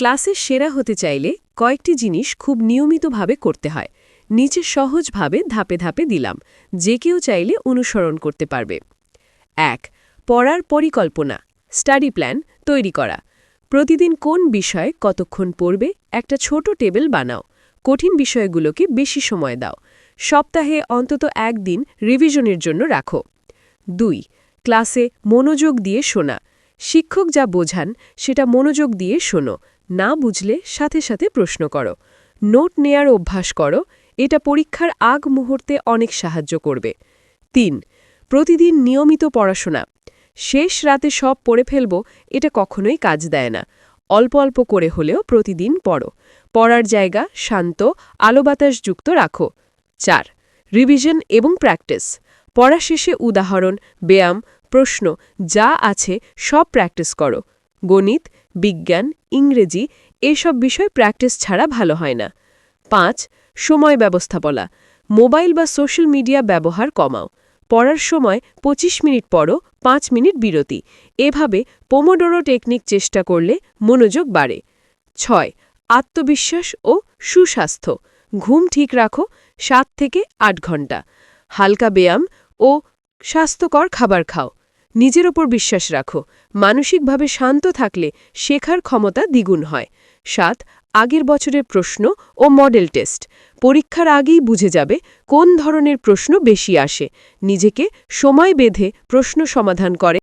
ক্লাসে সেরা হতে চাইলে কয়েকটি জিনিস খুব নিয়মিতভাবে করতে হয়। নিচে সহজভাবে ধাপে ধাপে দিলাম, যে কেউ চাইলে অনুসরণ করতে পারবে। এক, পড়ার পরিকল্পনা স্টাডি প্ল্যান তৈরি করা। প্রতিদিন কোন বিষয়ে কতক্ষণ পড়বে, একটা ছোট টেবিল বানাও। কঠিন বিষয়গুলোকে বেশি সময় দাও। সপ্তাহে অন্তত একদিন রিভিশনের জন্য রাখো। দুই, ক্লাসে মনোযোগ দিয়ে শোনা। শিক্ষক যা বোঝান, সেটা মনোযোগ দিয়ে শোনো, না বুঝলে সাথে সাথে প্রশ্ন করো। নোট নেয়ার অভ্যাস করো, এটা পরীক্ষার আগ মুহূর্তে অনেক সাহায্য করবে। তিন, প্রতিদিন নিয়মিত পড়াশোনা। শেষ রাতে সব পড়ে ফেলব, এটা কখনোই কাজ দেয় না। অল্প অল্প করে হলেও প্রতিদিন পড়ো। পড়ার জায়গা শান্ত, আলো বাতাসযুক্ত রাখো। চার, রিভিশন এবং প্র্যাকটিস। পড়া শেষে উদাহরণ, ব্যায়াম, প্রশ্ন, যা আছে সব প্র্যাকটিস করো। গণিত, বিজ্ঞান, ইংরেজি এসব বিষয় প্র্যাকটিস ছাড়া ভালো হয় না। পাঁচ, সময় ব্যবস্থাপনা মোবাইল বা সোশ্যাল মিডিয়া ব্যবহার কমাও। পড়ার সময় ২৫ মিনিট পড়ো, পাঁচ মিনিট বিরতি। এভাবে পোমোডোরো টেকনিক চেষ্টা করলে মনোযোগ বাড়ে। ছয়, আত্মবিশ্বাস ও সুস্বাস্থ্য। ঘুম ঠিক রাখো সাত থেকে আট ঘণ্টা। হালকা ব্যায়াম ও স্বাস্থ্যকর খাবার খাও। নিজের ওপর বিশ্বাস রাখো। মানসিকভাবে শান্ত থাকলে শেখার ক্ষমতা দ্বিগুণ হয়। সাত, আগের বছরের প্রশ্ন ও মডেল টেস্ট। পরীক্ষার আগেই বুঝে যাবে কোন ধরনের প্রশ্ন বেশি আসে। নিজেকে সময় বেঁধে প্রশ্ন সমাধান করে।